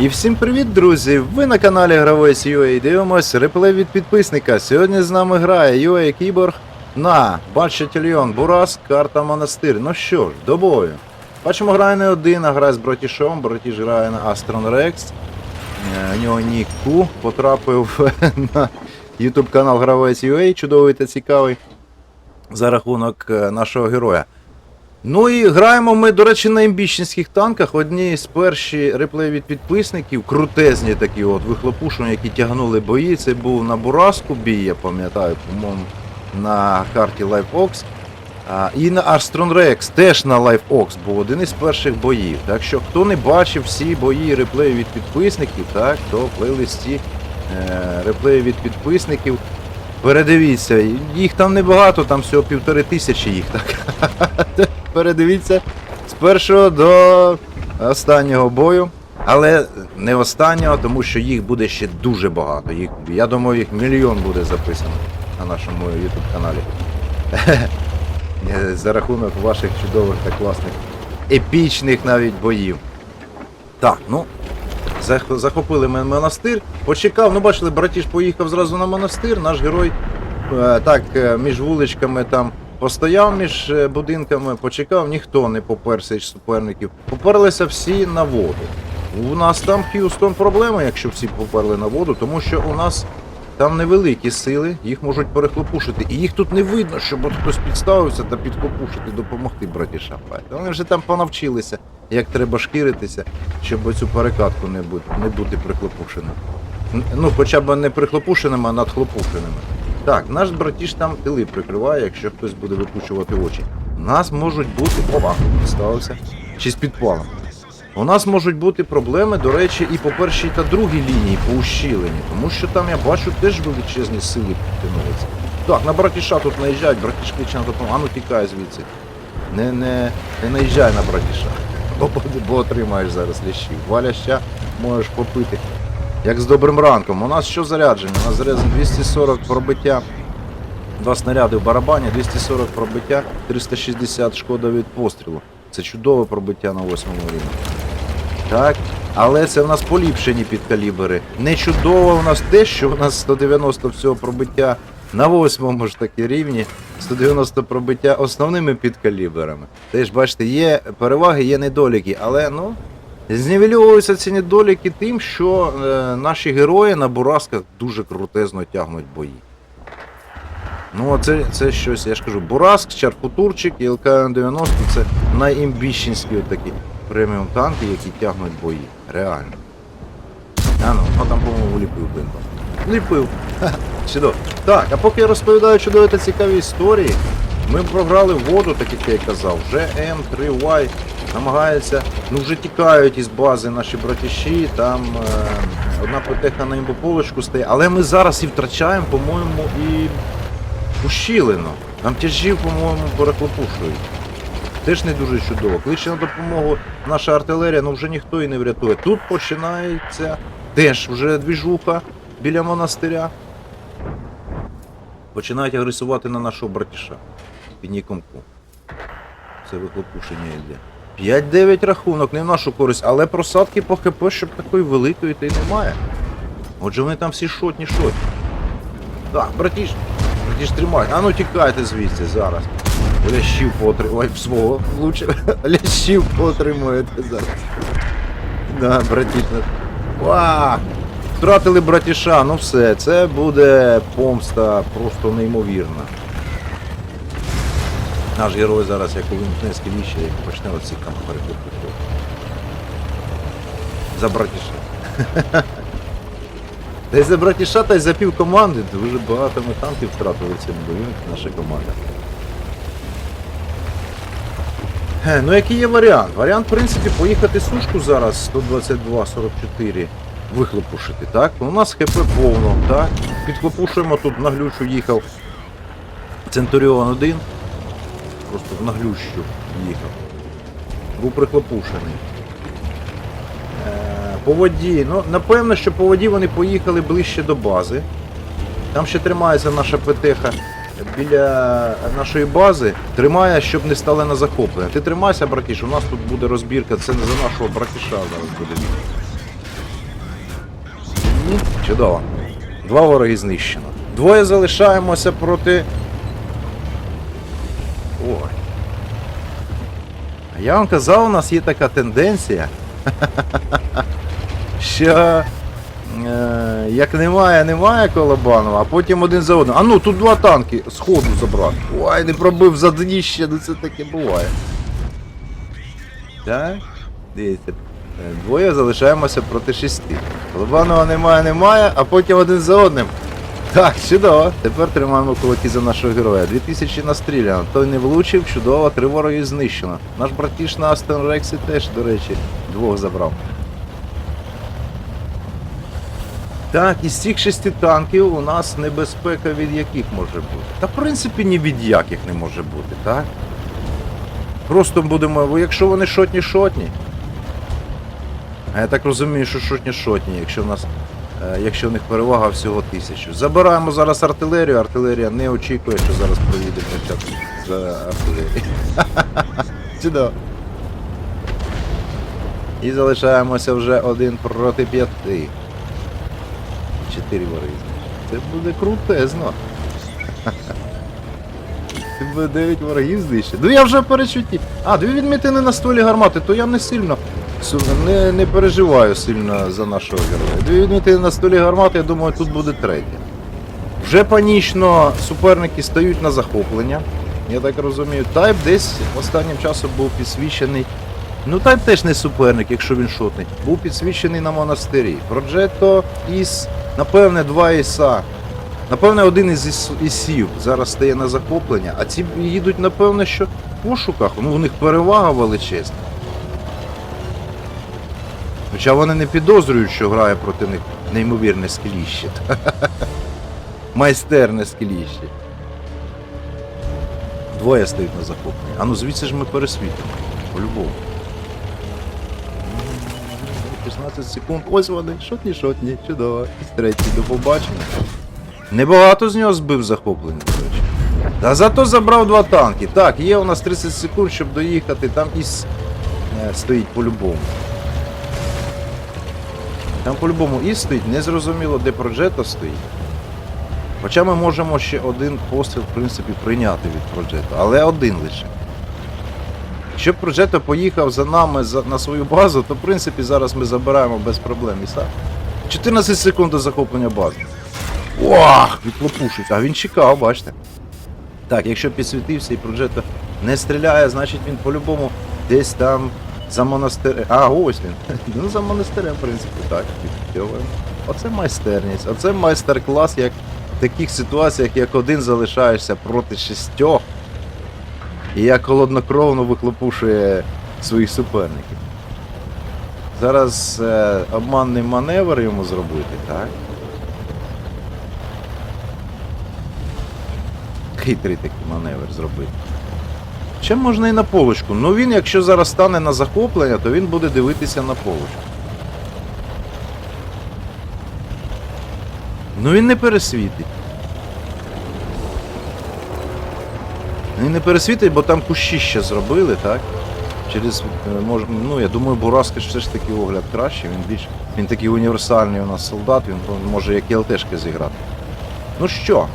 І всім привіт, друзі! Ви на каналі Гравець UA. Дивимось реплей від підписника. Сьогодні з нами грає UA Кіборг на Батчетільйон Бурас, карта Монастир. Ну що ж, до бою. Бачимо, грає не один, а грає з братішом. Братіш грає на Астрон Рекс. У нього нік Ку потрапив на YouTube канал Гравець UA, чудовий та цікавий за рахунок е, нашого героя. Ну і граємо ми, до речі, на імбічницьких танках. Одні з перші реплеї від підписників, крутезні такі от вихлопушені, які тягнули бої. Це був на Бураску бій, я пам'ятаю, по-моєму, на карті LiveOx. І на Арстрон Рекс теж на LiveOx був один із перших боїв. Так що хто не бачив всі бої реплеї від підписників, так, то плейлисті е, реплеї від підписників. Передивіться, їх там небагато, там всього півтори тисячі їх, так. Передивіться з першого до останнього бою. Але не останнього, тому що їх буде ще дуже багато. Їх, я думаю, їх мільйон буде записано на нашому YouTube каналі. За рахунок ваших чудових та класних епічних навіть боїв. Так, ну. Зах- Захопили ми монастир. Почекав, ну бачили, братіш поїхав зразу на монастир, наш герой е, так е, між вуличками там постояв між е, будинками, почекав, ніхто не поперся із суперників. Поперлися всі на воду. У нас там Х'юстон проблема, якщо всі поперли на воду, тому що у нас там невеликі сили, їх можуть перехлопушити. І їх тут не видно, щоб от хтось підставився та підхлопушити, допомогти братіша. Вони вже там понавчилися, як треба шкіритися, щоб оцю перекатку не бути, не бути прихлопушеним. Ну, хоча б не прихлопушеними, а надхлопушеними. Так, наш братіш там тили прикриває, якщо хтось буде випучувати очі. У нас можуть бути. Опа, ставився. Чи з підпалом. У нас можуть бути проблеми, до речі, і по першій та другій лінії по ущіленні, тому що там я бачу теж величезні сили підтягнулися. Так, на братіша тут наїжджають, братіш кличе на допомогу. А ну тікай звідси. Не, не, не наїжджай на братіша. Бо, бо, бо отримаєш зараз лящів. Два ляща можеш попити. Як з добрим ранком. У нас що зарядження? У нас заряджено 240 пробиття. Два снаряди в барабані, 240 пробиття, 360 шкода від пострілу. Це чудове пробиття на восьмому рівні. Так. Але це в нас поліпшені підкалібри. Не чудово у нас те, що у нас 190 всього пробиття на восьмому ж таки рівні, 190 пробиття основними підкаліберами. Теж бачите, є переваги, є недоліки, але ну. Знівельовуються ці недоліки тим, що е, наші герої на бурасках дуже крутезно тягнуть бої. Ну, це, це щось, я ж кажу, Бураск, Чаркутурчик і ЛКН-90 це найімбіщенські такі преміум танки, які тягнуть бої. Реально. А ну, а там, по-моєму, ліпив бинтом. Ліпив. Чудово. Так, а поки я розповідаю чудові та цікаві історії, ми програли воду, так як я й казав. Вже М3Y намагається, ну вже тікають із бази наші братіші, там е, одна потеха на імбополочку стає, але ми зараз і втрачаємо, по-моєму, і ущілено. Нам тяжів, по-моєму, перехлопушують. Теж не дуже чудово. Кличе на допомогу наша артилерія, ну вже ніхто і не врятує. Тут починається теж вже двіжуха біля монастиря. Починають агресувати на нашого братіша. Під ніком Ку. Це вихлопушення йде. 5-9 рахунок, не в нашу користь, але просадки по ХП, щоб такої великої та й немає. Отже, вони там всі шотні шотні. Так, братіш, братіш тримай. А ну тікайте звідси зараз. Лящів поотримує свого лучше. Лящів поотримуєте зараз. Да, братіш. Ва! Втратили братіша, ну все, це буде помста просто неймовірна. Наш герой зараз як увімкне скіліще, як почне оці перекупити. За братіша. Та й за братіша, та й за пів команди. Дуже багато ми танків втратили цим боєм, наша команда. Е, Ну який є варіант? Варіант, в принципі, поїхати сушку зараз 122-44 вихлопушити, так? У нас ХП повно, так? Підхлопушуємо тут в наглючу їхав Центуріон 1. Просто в наглющу їхав. Був прихлопушений. Е, По воді. Ну, напевно, що по воді вони поїхали ближче до бази. Там ще тримається наша ПТХ біля нашої бази. Тримає, щоб не стали на захоплення. Ти тримайся, братіш, у нас тут буде розбірка, це не за нашого братіша зараз буде. М, Чудово. Два вороги знищено. Двоє залишаємося проти. Ой. Я вам казав, у нас є така тенденція. Що. Е, як немає, немає Колобанова, а потім один за одним. А ну, тут два танки з ходу забрав. Ой, не пробив за дніще, ну це таке буває. Так? Дивіться. Е, Двоє залишаємося проти шести. Колобанова немає, немає, а потім один за одним. Так, чудово. Тепер тримаємо кулаки за нашого героя. 2000 настріляно. Той не влучив, чудово, три вороги знищено. Наш братіш на Астон Рексі теж, до речі, двох забрав. Так, із цих шести танків у нас небезпека від яких може бути? Та в принципі ні від яких не може бути, так? Просто будемо, якщо вони шотні шотні. А я так розумію, що шотні шотні, якщо в нас. е, Якщо в них перевага всього тисячу. Забираємо зараз артилерію, артилерія не очікує, що зараз проїде початку за артилерією. Чудово. І залишаємося вже один проти п'яти. Чотири вори. Це буде крутезно. Це буде 9 ворогів знищити. Ну я вже перечутті. А, дві відмітини на стволі гармати, то я не сильно не, не переживаю сильно за нашого героя. Дві відмітини на стволі гармати, я думаю, тут буде третя. Вже панічно суперники стають на захоплення. Я так розумію. Тайп десь останнім часом був підсвічений. Ну Тайп теж не суперник, якщо він шотний. Був підсвічений на монастирі. Проджетто із, напевне, два іса. Напевне, один із ісів зараз стає на захоплення, а ці їдуть, напевне, що в пошуках. Ну, у них перевага величезна. Хоча вони не підозрюють, що грає проти них неймовірне скеліще. Майстерне скеліще. Двоє стоїть на захопленні. А ну звідси ж ми пересвітимо. По-любому. 16 секунд. Ось вони. Шотні, шотні. Чудово. І третій до побачення. Небагато з нього збив захоплення, до речі. Та зато забрав два танки. Так, є у нас 30 секунд, щоб доїхати. Там іс е, стоїть по-любому. Там по-любому іс стоїть, незрозуміло, де Проджето стоїть. Хоча ми можемо ще один постріл, в принципі, прийняти від Проджето, але один лише. Якщо б Проджето поїхав за нами за, на свою базу, то в принципі зараз ми забираємо без проблем іса. 14 секунд до захоплення бази. Ох, відклопушить. А він чекав, бачите. Так, якщо підсвітився і Проджето не стріляє, значить він по-любому десь там за монастирем. А, ось він. Ну, за монастирем, в принципі, так. Оце майстерність, оце майстер-клас, як в таких ситуаціях, як один залишаєшся проти шістьох. І як холоднокровно вихлопушує своїх суперників. Зараз е, обманний маневр йому зробити, так? Хитрий такий маневр зробити. Ще можна і на полочку. Ну він, якщо зараз стане на захоплення, то він буде дивитися на полочку. Ну він не пересвітить. Він не пересвітить, бо там кущі ще зробили, так? Через, е, мож, ну я думаю, Бураска ж все ж таки огляд краще, він більш. Він такий універсальний у нас солдат, він може як і ЛТшки зіграти. Ну що?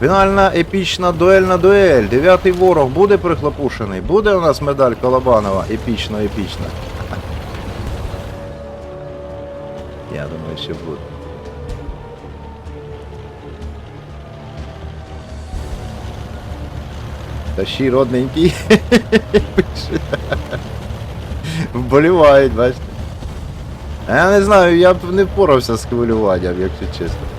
Фінальна епічна дуельна дуель. Дев'ятий ворог буде прихлопушений. Буде у нас медаль Колобанова. Епічно, епічна. Я думаю, що буде. Та ще родненький. Вболівають, бачите. Я не знаю, я б не впорався з хвилюванням, якщо чесно.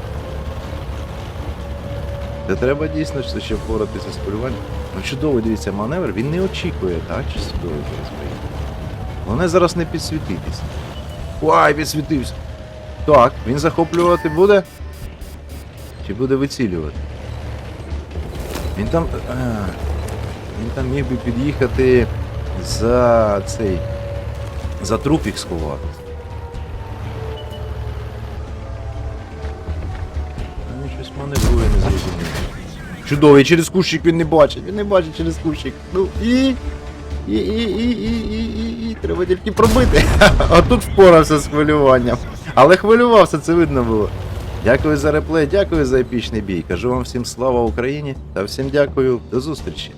Та треба дійсно ще впоратися з полюванням. Ну чудово, дивіться, маневр, він не очікує, так, чи чудово зараз приїде. Головне зараз не підсвітитись. Ой, підсвітився. Так, він захоплювати буде? Чи буде вицілювати? Він там. А, він там міг би під'їхати за цей. За трупік сховатися. Чудовий, через кущик він не бачить, він не бачить через кущик. Ну і. І, і, і, і, і, і, і, треба тільки пробити. А тут впорався з хвилюванням. Але хвилювався, це видно було. Дякую за реплей, дякую за епічний бій. Кажу вам всім слава Україні та всім дякую. До зустрічі.